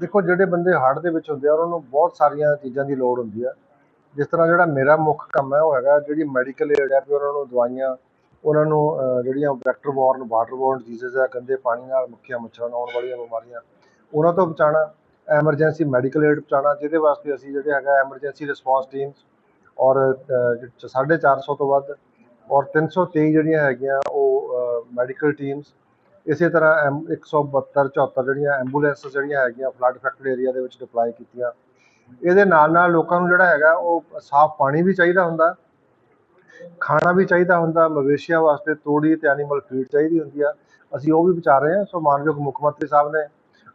ਦੇਖੋ ਜਿਹੜੇ ਬੰਦੇ ਹਾਰਟ ਦੇ ਵਿੱਚ ਹੁੰਦੇ ਆ ਉਹਨਾਂ ਨੂੰ ਬਹੁਤ ਸਾਰੀਆਂ ਚੀਜ਼ਾਂ ਦੀ ਲੋੜ ਹੁੰਦੀ ਆ। ਜਿਸ ਤਰ੍ਹਾਂ ਜਿਹੜਾ ਮੇਰਾ ਮੁੱਖ ਕੰਮ ਹੈ ਉਹ ਹੈਗਾ ਜਿਹੜੀ ਮੈਡੀਕਲ ਏਡ ਹੈ ਵੀ ਉਹਨਾਂ ਨੂੰ ਦਵਾਈਆਂ ਉਹਨਾਂ ਨੂੰ ਜਿਹੜੀਆਂ vector borne water borne disease ਆ ਗੰਦੇ ਪਾਣੀ ਨਾਲ ਮੱਖੀਆਂ ਮੱਛਰਾਂ ਨਾਲ ਆਉਣ ਵਾਲੀਆਂ ਬਿਮਾਰੀਆਂ ਉਹਨਾਂ ਤੋਂ ਬਚਾਉਣਾ ਐਮਰਜੈਂਸੀ ਮੈਡੀਕਲ ਏਡ ਪਹੁੰਚਾਉਣਾ ਜਿਹਦੇ ਵਾਸਤੇ ਅਸੀਂ ਜਿਹੜੇ ਹੈਗਾ ਐਮਰਜੈਂਸੀ ਰਿਸਪੌਂਸ ਟੀਮਸ ਔਰ ਅਹ, 450 ਤੋਂ ਵੱਧ ਔਰ 323 ਜਿਹੜੀਆਂ ਹੈਗੀਆਂ ਉਹ ਮੈਡੀਕਲ ਟੀਮਸ ਇਸੇ ਤਰ੍ਹਾਂ ਐਮ 172 74 ਜਿਹੜੀਆਂ ਐਂਬੂਲੈਂਸ ਜਿਹੜੀਆਂ ਹੈਗੀਆਂ ਫਲੱਡ ਅਫੈਕਟਡ ਏਰੀਆ ਦੇ ਵਿੱਚ ਡਿਪਲਾਈ ਕੀਤੀਆਂ। ਇਹਦੇ ਨਾਲ ਨਾਲ ਲੋਕਾਂ ਨੂੰ ਜਿਹੜਾ ਹੈਗਾ ਉਹ ਸਾਫ਼ ਪਾਣੀ ਵੀ ਚਾਹੀਦਾ ਹੁੰਦਾ, ਖਾਣਾ ਵੀ ਚਾਹੀਦਾ ਹੁੰਦਾ ਮਵੇਸ਼ੀਆਂ ਵਾਸਤੇ ਤੋੜੀ ਤੇ ਐਨੀਮਲ ਫੀਡ ਚਾਹੀਦੀ ਹੁੰਦੀ ਆ। ਅਸੀਂ ਉਹ ਵੀ ਵਿਚਾਰ ਰਹੇ ਹਾਂ, ਸੋ ਮਾਨਯੋਗ ਮੁੱਖ ਮੰਤਰੀ ਸਾਹਿਬ ਨੇ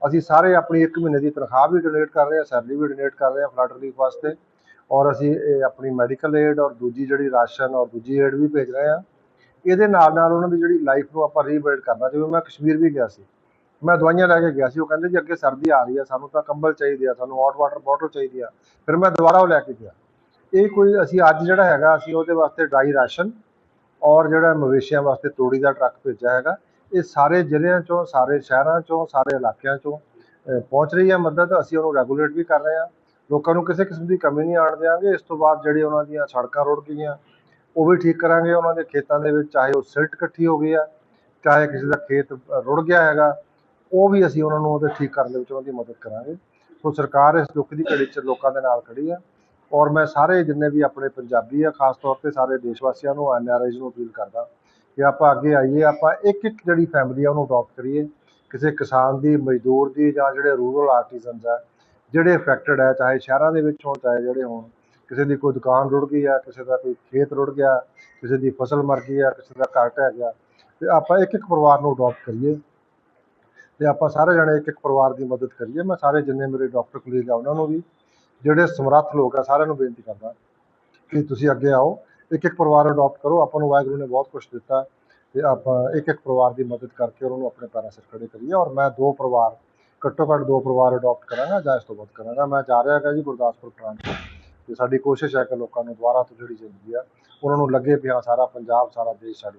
ਅਸੀਂ ਸਾਰੇ ਆਪਣੀ ਇੱਕ ਮਹੀਨੇ ਦੀ ਤਨਖਾਹ ਵੀ ਡੋਨੇਟ ਕਰ ਰਹੇ ਹਾਂ ਸੈਲਰੀ ਵੀ ਡੋਨੇਟ ਕਰ ਰਹੇ ਹਾਂ ਫਲੱਡ ਰਿਲੀਫ ਵਾਸਤੇ। ਔਰ ਅਸੀਂ ਇਹ ਆਪਣੀ ਮੈਡੀਕਲ ਏਡ ਔਰ ਦੂਜੀ ਜਿਹੜੀ ਰਾਸ਼ਨ ਔਰ ਦੂਜੀ ਏਡ ਵੀ ਭੇਜ ਰਹੇ ਹਾਂ। ਇਹਦੇ ਨਾਲ ਨਾਲ ਉਹਨਾਂ ਦੀ ਜਿਹੜੀ ਲਾਈਫ ਨੂੰ ਆਪਾਂ ਰੀਬਿਲਡ ਕਰਨਾ, ਜਿਵੇਂ ਮੈਂ ਕਸ਼ਮੀਰ ਵੀ ਗਿਆ ਸੀ। ਮੈਂ ਦਵਾਈਆਂ ਲੈ ਕੇ ਗਿਆ ਸੀ, ਉਹ ਕਹਿੰਦੇ ਜੀ ਅੱਗੇ ਸਰਦੀ ਆ ਰਹੀ ਆ, ਸਾਨੂੰ ਤਾਂ ਕੰਬਲ ਚਾਹੀਦੇ ਆ, ਸਾਨੂੰ ਹੌਟ ਵਾਟਰ ਬੋਟਲ ਚਾਹੀਦੀ ਆ। ਫਿਰ ਮੈਂ ਦੁਬਾਰਾ ਉਹ ਲੈ ਕੇ ਗਿਆ। ਇਹ ਕੋਈ ਅਸੀਂ ਅੱਜ ਜਿਹੜਾ ਹੈਗਾ, ਅਸੀਂ ਉਹਦੇ ਵਾਸਤੇ ਡਰਾਈ ਰਾਸ਼ਨ ਔਰ ਜਿਹੜਾ ਮਵੇਸ਼ੀਆਂ ਵਾਸਤੇ ਤੋੜੀ ਦਾ ਟਰੱਕ ਭੇਜਿਆ ਹੈਗਾ, ਇਹ ਸਾਰੇ ਜ਼ਿਲ੍ਹਿਆਂ ਚੋਂ, ਸਾਰੇ ਸ਼ਹਿਰਾਂ ਚੋਂ, ਸਾਰੇ ਇਲਾਕਿਆਂ ਚੋਂ ਪਹੁੰਚ ਰਹੀ ਹੈ ਮਦਦ। ਅਸੀਂ ਉਹਨੂੰ ਰੈਗੂਲੇਟ ਵੀ ਕਰ ਰਹੇ ਹਾਂ ਲੋਕਾਂ ਨੂੰ ਕਿਸੇ ਕਿਸਮ ਦੀ ਕਮੀ ਨਹੀਂ ਆਉਣ ਦਿਆਂਗੇ। ਇਸ ਤੋਂ ਬਾਅਦ ਜਿਹੜੀ ਉਹਨਾਂ ਦੀਆਂ ਸੜਕਾਂ ਰੁੜ ਗਈਆਂ ਉਹ ਵੀ ਠੀਕ ਕਰਾਂਗੇ ਉਹਨਾਂ ਦੇ ਖੇਤਾਂ ਦੇ ਵਿੱਚ, ਚਾਹੇ ਉਹ ਸਿਲਟ ਇਕੱਠੀ ਹੋ ਗਈ ਆ, ਚਾਹੇ ਕਿਸੇ ਦਾ ਖੇਤ ਰੁੜ ਗਿਆ ਹੈਗਾ, ਉਹ ਵੀ ਅਸੀਂ ਉਹਨਾਂ ਨੂੰ ਉਹਦੇ ਠੀਕ ਕਰਨ ਦੇ ਵਿੱਚ ਉਹਨਾਂ ਦੀ ਮਦਦ ਕਰਾਂਗੇ। ਸੋ ਸਰਕਾਰ ਇਸ ਦੁੱਖ ਦੀ ਘੜੀ 'ਚ ਲੋਕਾਂ ਦੇ ਨਾਲ ਖੜੀ ਆ ਔਰ ਮੈਂ ਸਾਰੇ ਜਿੰਨੇ ਵੀ ਆਪਣੇ ਪੰਜਾਬੀ ਆ, ਖਾਸ ਤੌਰ ਤੇ ਸਾਰੇ ਦੇਸ਼ ਵਾਸੀਆਂ ਨੂੰ ਐਨਆਰਆਈਜ਼ ਨੂੰ ਅਪੀਲ ਕਰਦਾ ਕਿ ਆਪਾਂ ਅੱਗੇ ਆਈਏ, ਆਪਾਂ ਇੱਕ ਇੱਕ ਜਿਹੜੀ ਫੈਮਿਲੀ ਆ ਉਹਨੂੰ ਅਡਾਪਟ ਕਰੀਏ। ਕਿਸੇ ਕਿਸਾਨ ਦੀ, ਮਜ਼ਦੂਰ ਦੀ ਜਾਂ ਜਿਹੜੇ ਰੂਰਲ ਆਰਟੀਜ਼ਨਸ ਆ, ਜਿਹੜੇ ਅਫੈਕਟਡ ਹੈ ਚਾਹੇ ਸ਼ਹਿਰਾਂ ਦੇ ਵਿੱਚ ਹੋਣ, ਚਾਹੇ ਜਿਹੜੇ ਹੋਣ ਕਿਸੇ ਦੀ ਕੋਈ ਦੁਕਾਨ ਰੁੜ ਗਈ ਆ, ਕਿਸੇ ਦਾ ਕੋਈ ਖੇਤ ਰੁੜ ਗਿਆ, ਕਿਸੇ ਦੀ ਫਸਲ ਮਰ ਗਈ ਆ, ਕਿਸੇ ਦਾ ਘਰ ਢਹਿ ਗਿਆ, ਤੇ ਆਪਾਂ ਇੱਕ ਇੱਕ ਪਰਿਵਾਰ ਨੂੰ ਅਡਾਪਟ ਕਰੀਏ। ਤੇ ਆਪਾਂ ਸਾਰੇ ਜਣੇ ਇੱਕ ਇੱਕ ਪਰਿਵਾਰ ਦੀ ਮਦਦ ਕਰੀਏ। ਮੈਂ ਸਾਰੇ ਜਿੰਨੇ ਮੇਰੇ ਡਾਕਟਰ ਕੁਲੀਗ ਆ, ਉਹਨਾਂ ਨੂੰ ਵੀ ਜਿਹੜੇ ਸਮਰੱਥ ਲੋਕ ਆ, ਸਾਰਿਆਂ ਨੂੰ ਬੇਨਤੀ ਕਰਦਾ ਕਿ ਤੁਸੀਂ ਅੱਗੇ ਆਓ ਇੱਕ ਇੱਕ ਪਰਿਵਾਰ ਅਡਾਪਟ ਕਰੋ। ਆਪਾਂ ਨੂੰ ਵਾਹਿਗੁਰੂ ਨੇ ਬਹੁਤ ਕੁਝ ਦਿੱਤਾ ਤੇ ਆਪਾਂ ਇੱਕ ਇੱਕ ਪਰਿਵਾਰ ਦੀ ਮਦਦ ਕਰਕੇ ਉਹਨਾਂ ਨੂੰ ਆਪਣੇ ਪੈਰਾਂ ਸਿਰ ਖੜੇ ਕਰੀਏ ਔਰ ਮੈਂ ਦੋ ਪਰਿਵਾਰ ਘੱਟੋ ਘੱਟ ਦੋ ਪਰਿਵਾਰ ਅਡਾਪਟ ਕਰਾਂਗਾ ਜਾਂ ਇਸ ਤੋਂ ਵੱਧ ਕਰਾਂਗਾ। ਮੈਂ ਜਾ ਰਿਹਾ ਹੈਗਾ ਜੀ ਗੁਰਦਾਸਪੁਰ ਪ੍ਰਾਂਤ। ਤੇ ਸਾਡੀ ਕੋਸ਼ਿਸ਼ ਹੈ ਕਿ ਲੋਕਾਂ ਨੂੰ ਦੁਬਾਰਾ ਤੋਂ ਜਿਹੜੀ ਜ਼ਿੰਦਗੀ ਆ, ਉਹਨਾਂ ਨੂੰ ਲੱਗੇ ਵੀ ਹਾਂ ਸਾਰਾ ਪੰਜਾਬ, ਸਾਰਾ ਦੇਸ਼ ਸਾਡੀ